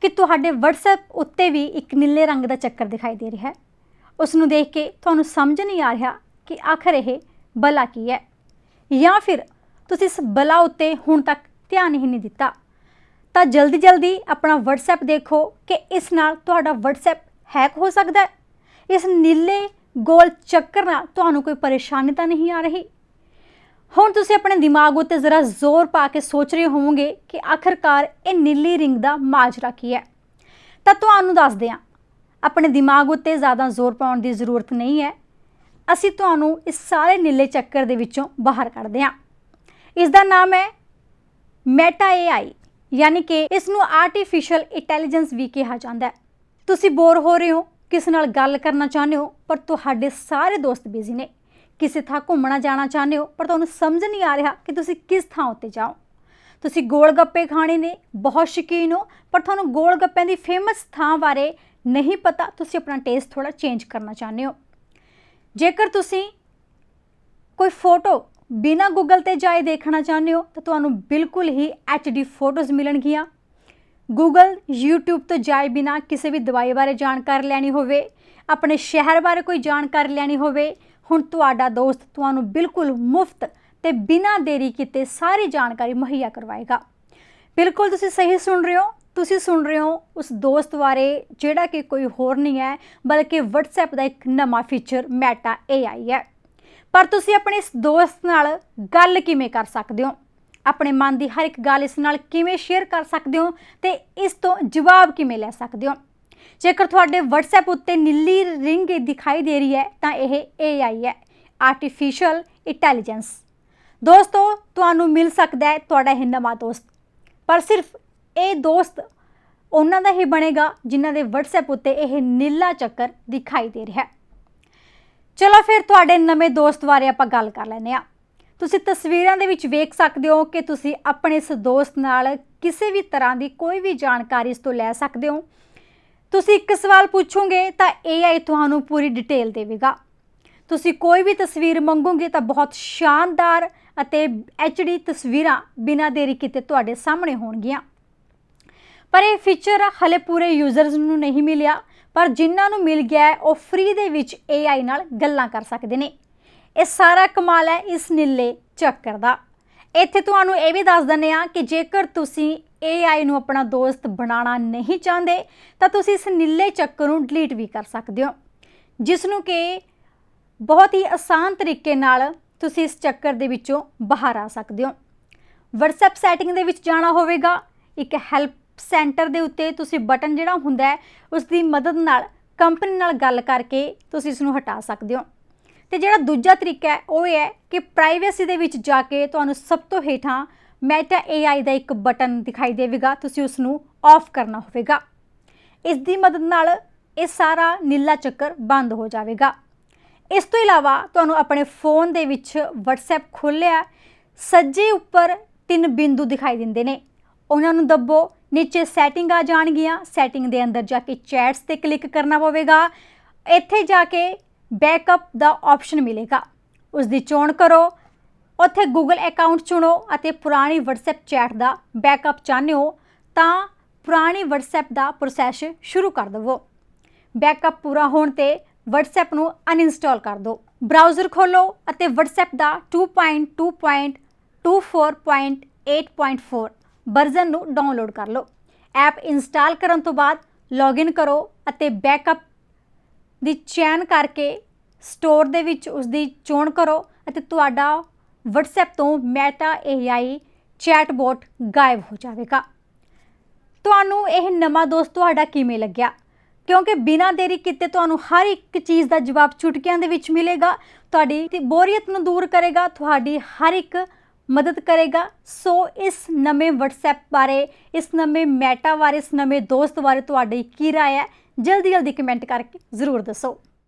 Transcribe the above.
ਕਿ ਤੁਹਾਡੇ WhatsApp ਉੱਤੇ ਵੀ ਇੱਕ ਨੀਲੇ ਰੰਗ ਦਾ ਚੱਕਰ ਦਿਖਾਈ ਦੇ ਰਿਹਾ ਹੈ। ਉਸ ਨੂੰ ਦੇਖ ਕੇ ਤੁਹਾਨੂੰ ਸਮਝ ਨਹੀਂ ਆ ਰਿਹਾ ਕਿ ਆਖਰ ਇਹ ਬਲਾ ਕੀ ਹੈ। ਜਾਂ ਫਿਰ ਤੁਸੀਂ ਇਸ ਬਲਾ ਉੱਤੇ ਹੁਣ ਤੱਕ ਧਿਆਨ ਹੀ ਨਹੀਂ ਦਿੱਤਾ। ਤਾਂ ਜਲਦੀ ਜਲਦੀ ਆਪਣਾ WhatsApp ਦੇਖੋ ਕਿ ਇਸ ਨਾਲ ਤੁਹਾਡਾ WhatsApp ਹੈਕ ਹੋ ਸਕਦਾ ਹੈ। ਇਸ ਨੀਲੇ ਗੋਲ ਚੱਕਰ ਨਾਲ ਤੁਹਾਨੂੰ ਕੋਈ ਪਰੇਸ਼ਾਨੀ ਤਾਂ ਨਹੀਂ ਆ ਰਹੀ। ਹੁਣ ਤੁਸੀਂ ਆਪਣੇ ਦਿਮਾਗ ਉੱਤੇ ਜ਼ਰਾ ਜ਼ੋਰ ਪਾ ਕੇ ਸੋਚ ਰਹੇ ਹੋਵੋਗੇ ਕਿ ਆਖਰਕਾਰ ਇਹ ਨੀਲੀ ਰਿੰਗ ਦਾ ਮਾਜਰਾ ਕੀ ਹੈ? ਤਾਂ ਤੁਹਾਨੂੰ ਦੱਸਦੇ ਹਾਂ। ਆਪਣੇ ਦਿਮਾਗ ਉੱਤੇ ਜ਼ਿਆਦਾ ਜ਼ੋਰ ਪਾਉਣ ਦੀ ਜ਼ਰੂਰਤ ਨਹੀਂ ਹੈ। ਅਸੀਂ ਤੁਹਾਨੂੰ ਇਸ ਸਾਰੇ ਨੀਲੇ ਚੱਕਰ ਦੇ ਵਿੱਚੋਂ ਬਾਹਰ ਕੱਢਦੇ ਹਾਂ। ਇਸ ਦਾ ਨਾਮ ਹੈ ਮੈਟਾ AI ਯਾਨੀ ਕਿ ਇਸ ਨੂੰ ਆਰਟੀਫੀਸ਼ੀਅਲ ਇੰਟੈਲੀਜੈਂਸ ਵੀ ਕਿਹਾ ਜਾਂਦਾ ਹੈ। ਤੁਸੀਂ ਬੋਰ ਹੋ ਰਹੇ ਹੋ, ਕਿਸੇ ਨਾਲ ਗੱਲ ਕਰਨਾ ਚਾਹੁੰਦੇ ਹੋ, ਪਰ ਤੁਹਾਡੇ ਸਾਰੇ ਦੋਸਤ ਬਿਜ਼ੀ ਨੇ। ਕਿਸੇ ਥਾਂ ਘੁੰਮਣਾ ਜਾਣਾ ਚਾਹੁੰਦੇ ਹੋ, ਪਰ ਤੁਹਾਨੂੰ ਸਮਝ ਨਹੀਂ ਆ ਰਿਹਾ ਕਿ ਤੁਸੀਂ ਕਿਸ ਥਾਂ ਉੱਤੇ ਜਾਓ। ਤੁਸੀਂ ਗੋਲ ਗੱਪੇ ਖਾਣੇ ਨੇ, ਬਹੁਤ ਸ਼ੌਕੀਨ ਹੋ, ਪਰ ਤੁਹਾਨੂੰ ਗੋਲ ਗੱਪਿਆਂ ਦੀ ਫੇਮਸ ਥਾਂ ਬਾਰੇ ਨਹੀਂ ਪਤਾ, ਤੁਸੀਂ ਆਪਣਾ ਟੇਸਟ ਥੋੜਾ ਚੇਂਜ ਕਰਨਾ ਚਾਹੁੰਦੇ ਹੋ। ਜੇਕਰ ਤੁਸੀਂ ਕੋਈ ਫੋਟੋ ਬਿਨਾ ਗੂਗਲ ਤੇ ਜਾਏ ਦੇਖਣਾ ਚਾਹੁੰਦੇ ਹੋ, ਤਾਂ ਤੁਹਾਨੂੰ ਬਿਲਕੁਲ ਹੀ HD ਫੋਟੋਜ਼ ਮਿਲਣਗੀਆਂ। ਗੂਗਲ YouTube ਤੋਂ ਜਾਏ ਬਿਨਾ ਕਿਸੇ ਵੀ ਦਵਾਈ ਬਾਰੇ ਜਾਣਕਾਰੀ ਲੈਣੀ ਹੋਵੇ, ਆਪਣੇ ਸ਼ਹਿਰ ਬਾਰੇ ਕੋਈ ਜਾਣਕਾਰੀ ਲੈਣੀ ਹੋਵੇ ਹੁਣ ਤੁਹਾਡਾ ਦੋਸਤ ਤੁਹਾਨੂੰ ਬਿਲਕੁਲ ਮੁਫਤ ਤੇ ਬਿਨਾਂ ਦੇਰੀ ਕੀਤੇ ਸਾਰੀ ਜਾਣਕਾਰੀ ਮੁਹੱਈਆ ਕਰਵਾਏਗਾ। ਬਿਲਕੁਲ ਤੁਸੀਂ ਸਹੀ ਸੁਣ ਰਹੇ ਹੋ, ਤੁਸੀਂ ਸੁਣ ਰਹੇ ਹੋ ਉਸ ਦੋਸਤ ਬਾਰੇ ਜਿਹੜਾ ਕਿ ਕੋਈ ਹੋਰ ਨਹੀਂ ਹੈ, ਬਲਕਿ WhatsApp ਦਾ ਇੱਕ ਨਵਾਂ ਫੀਚਰ ਮੈਟਾ AI ਹੈ। ਪਰ ਤੁਸੀਂ ਆਪਣੇ ਇਸ ਦੋਸਤ ਨਾਲ ਗੱਲ ਕਿਵੇਂ ਕਰ ਸਕਦੇ ਹੋ? ਆਪਣੇ ਮਨ ਦੀ ਹਰ ਇੱਕ ਗੱਲ ਇਸ ਨਾਲ ਕਿਵੇਂ ਸ਼ੇਅਰ ਕਰ ਸਕਦੇ ਹੋ? ਤੇ ਇਸ ਤੋਂ ਜਵਾਬ ਕਿਵੇਂ ਲੈ ਸਕਦੇ ਹੋ? ਜੇਕਰ ਤੁਹਾਡੇ WhatsApp ਉੱਤੇ ਨੀਲੀ ਰਿੰਗ ਦਿਖਾਈ ਦੇ ਰਹੀ ਹੈ, ਤਾਂ ਇਹ AI ਹੈ ਆਰਟੀਫੀਸ਼ੀਅਲ ਇੰਟੈਲੀਜੈਂਸ ਦੋਸਤੋ, ਤੁਹਾਨੂੰ ਮਿਲ ਸਕਦਾ ਹੈ ਤੁਹਾਡਾ ਇਹ ਨਵਾਂ ਦੋਸਤ। ਪਰ ਸਿਰਫ ਇਹ ਦੋਸਤ ਉਹਨਾਂ ਦਾ ਹੀ ਬਣੇਗਾ ਜਿਨ੍ਹਾਂ ਦੇ WhatsApp ਉੱਤੇ ਇਹ ਨੀਲਾ ਚੱਕਰ ਦਿਖਾਈ ਦੇ ਰਿਹਾ ਹੈ। ਚਲੋ ਫਿਰ ਤੁਹਾਡੇ ਨਵੇਂ ਦੋਸਤ ਬਾਰੇ ਆਪਾਂ ਗੱਲ ਕਰ ਲੈਂਦੇ ਆ ਤੁਸੀਂ ਤਸਵੀਰਾਂ ਦੇ ਵਿੱਚ ਵੇਖ ਸਕਦੇ ਹੋ ਕਿ ਤੁਸੀਂ ਆਪਣੇ ਇਸ ਦੋਸਤ ਨਾਲ ਕਿਸੇ ਵੀ ਤਰ੍ਹਾਂ ਦੀ ਕੋਈ ਵੀ ਜਾਣਕਾਰੀ ਇਸ ਤੋਂ ਲੈ ਸਕਦੇ ਹੋ। ਤੁਸੀਂ ਇੱਕ ਸਵਾਲ ਪੁੱਛੋਗੇ ਤਾਂ AI ਤੁਹਾਨੂੰ ਪੂਰੀ ਡਿਟੇਲ ਦੇਵੇਗਾ। ਤੁਸੀਂ ਕੋਈ ਵੀ ਤਸਵੀਰ ਮੰਗੋਗੇ ਤਾਂ ਬਹੁਤ ਸ਼ਾਨਦਾਰ ਅਤੇ HD ਤਸਵੀਰਾਂ ਬਿਨਾਂ ਦੇਰੀ ਕੀਤੇ ਤੁਹਾਡੇ ਸਾਹਮਣੇ ਹੋਣਗੀਆਂ। ਪਰ ਇਹ ਫੀਚਰ ਹਲੇ ਪੂਰੇ ਯੂਜ਼ਰਸ ਨੂੰ ਨਹੀਂ ਮਿਲਿਆ, ਪਰ ਜਿਨ੍ਹਾਂ ਨੂੰ ਮਿਲ ਗਿਆ ਉਹ ਫ੍ਰੀ ਦੇ ਵਿੱਚ AI ਨਾਲ ਗੱਲਾਂ ਕਰ ਸਕਦੇ ਨੇ। ਇਹ ਸਾਰਾ ਕਮਾਲ ਹੈ ਇਸ ਨੀਲੇ ਚੱਕਰ ਦਾ। ਇੱਥੇ ਤੁਹਾਨੂੰ ਇਹ ਵੀ ਦੱਸ ਦਿੰਦੇ ਆ ਕਿ ਜੇਕਰ ਤੁਸੀਂ AI ਨੂੰ ਆਪਣਾ ਦੋਸਤ ਬਣਾਉਣਾ ਨਹੀਂ ਚਾਹੁੰਦੇ, ਤਾਂ ਤੁਸੀਂ ਇਸ ਨੀਲੇ ਚੱਕਰ ਨੂੰ ਡਿਲੀਟ ਵੀ ਕਰ ਸਕਦੇ ਹੋ ਜਿਸ ਨੂੰ ਕਿ ਬਹੁਤ ਹੀ ਆਸਾਨ ਤਰੀਕੇ ਨਾਲ ਤੁਸੀਂ ਇਸ ਚੱਕਰ ਦੇ ਵਿੱਚੋਂ ਬਾਹਰ ਆ ਸਕਦੇ ਹੋ। WhatsApp ਸੈਟਿੰਗ ਦੇ ਵਿੱਚ ਜਾਣਾ ਹੋਵੇਗਾ, ਇੱਕ ਹੈਲਪ ਸੈਂਟਰ ਦੇ ਉੱਤੇ ਤੁਸੀਂ ਬਟਨ ਜਿਹੜਾ ਹੁੰਦਾ ਹੈ ਉਸ ਦੀ ਮਦਦ ਨਾਲ ਕੰਪਨੀ ਨਾਲ ਗੱਲ ਕਰਕੇ ਤੁਸੀਂ ਇਸ ਨੂੰ ਹਟਾ ਸਕਦੇ ਹੋ। ਤੇ ਜਿਹੜਾ ਦੂਜਾ ਤਰੀਕਾ ਹੈ, ਉਹ ਇਹ ਹੈ ਕਿ ਪ੍ਰਾਈਵੇਸੀ ਦੇ ਵਿੱਚ ਜਾ ਕੇ ਤੁਹਾਨੂੰ ਸਭ ਤੋਂ ਹੇਠਾਂ ਮੈਟਾ AI ਦਾ ਇੱਕ ਬਟਨ ਦਿਖਾਈ ਦੇਵੇਗਾ, ਤੁਸੀਂ ਉਸ ਨੂੰ ਆਫ ਕਰਨਾ ਹੋਵੇਗਾ। ਇਸ ਦੀ ਮਦਦ ਨਾਲ ਇਹ ਸਾਰਾ ਨੀਲਾ ਚੱਕਰ ਬੰਦ ਹੋ ਜਾਵੇਗਾ। ਇਸ ਤੋਂ ਇਲਾਵਾ ਤੁਹਾਨੂੰ ਆਪਣੇ ਫੋਨ ਦੇ ਵਿੱਚ WhatsApp ਖੋਲ੍ਹਿਆ, ਸੱਜੇ ਉੱਪਰ ਤਿੰਨ ਬਿੰਦੂ ਦਿਖਾਈ ਦਿੰਦੇ ਨੇ। ਉਹਨਾਂ ਨੂੰ ਦੱਬੋ, ਨੀਚੇ ਸੈਟਿੰਗ ਆ ਜਾਣਗੀਆਂ, ਸੈਟਿੰਗ ਦੇ ਅੰਦਰ ਜਾ ਕੇ ਚੈਟਸ ਤੇ ਕਲਿੱਕ ਕਰਨਾ ਪਵੇਗਾ ਇੱਥੇ ਜਾ ਕੇ ਬੈਕਅਪ ਦਾ ਆਪਸ਼ਨ ਮਿਲੇਗਾ। ਉਸ ਦੀ ਚੋਣ ਕਰੋ ਉੱਥੇ Google ਅਕਾਊਂਟ ਚੁਣੋ ਅਤੇ ਪੁਰਾਣੀ WhatsApp ਚੈਟ ਦਾ ਬੈਕਅਪ ਚਾਹੁੰਦੇ ਹੋ ਤਾਂ ਪੁਰਾਣੀ WhatsApp ਦਾ ਪ੍ਰੋਸੈਸ ਸ਼ੁਰੂ ਕਰ ਦਵੋ। ਬੈਕਅਪ ਪੂਰਾ ਹੋਣ ਤੇ WhatsApp ਨੂੰ ਅਨਇੰਸਟਾਲ ਕਰ ਦਿਓ ਬ੍ਰਾਊਜ਼ਰ ਖੋਲੋ ਅਤੇ WhatsApp ਦਾ 2.2.24.8.4 ਵਰਜ਼ਨ ਨੂੰ ਡਾਊਨਲੋਡ ਕਰ ਲਓ। ਐਪ ਇੰਸਟਾਲ ਕਰਨ ਤੋਂ ਬਾਅਦ ਲੌਗਇਨ ਕਰੋ ਅਤੇ ਬੈਕਅਪ ਦੀ ਚੈਨ ਕਰਕੇ ਸਟੋਰ ਦੇ ਵਿੱਚ ਉਸ ਦੀ ਚੋਣ ਕਰੋ ਅਤੇ ਤੁਹਾਡਾ WhatsApp ਤੋਂ ਮੈਟਾ AI ਚੈਟਬੋਟ ਗਾਇਬ ਹੋ ਜਾਵੇਗਾ ਤੁਹਾਨੂੰ ਇਹ ਨਵਾਂ ਦੋਸਤ ਤੁਹਾਡਾ ਕਿਵੇਂ ਲੱਗਿਆ ਕਿਉਂਕਿ ਬਿਨਾਂ ਦੇਰੀ ਕੀਤੇ ਤੁਹਾਨੂੰ ਹਰ ਇੱਕ ਚੀਜ਼ ਦਾ ਜਵਾਬ ਚੁਟਕੀਆਂ ਦੇ ਵਿੱਚ ਮਿਲੇਗਾ ਤੁਹਾਡੀ ਬੋਰੀਅਤ ਨੂੰ ਦੂਰ ਕਰੇਗਾ ਤੁਹਾਡੀ ਹਰ ਇੱਕ ਮਦਦ ਕਰੇਗਾ ਸੋ ਇਸ ਨਵੇਂ WhatsApp ਬਾਰੇ ਇਸ ਨਵੇਂ ਮੈਟਾ ਬਾਰੇ ਇਸ ਨਵੇਂ ਦੋਸਤ ਬਾਰੇ ਤੁਹਾਡੀ ਕੀ رائے ਹੈ ਜਲਦੀ ਜਲਦੀ ਕਮੈਂਟ ਕਰਕੇ ਜ਼ਰੂਰ ਦੱਸੋ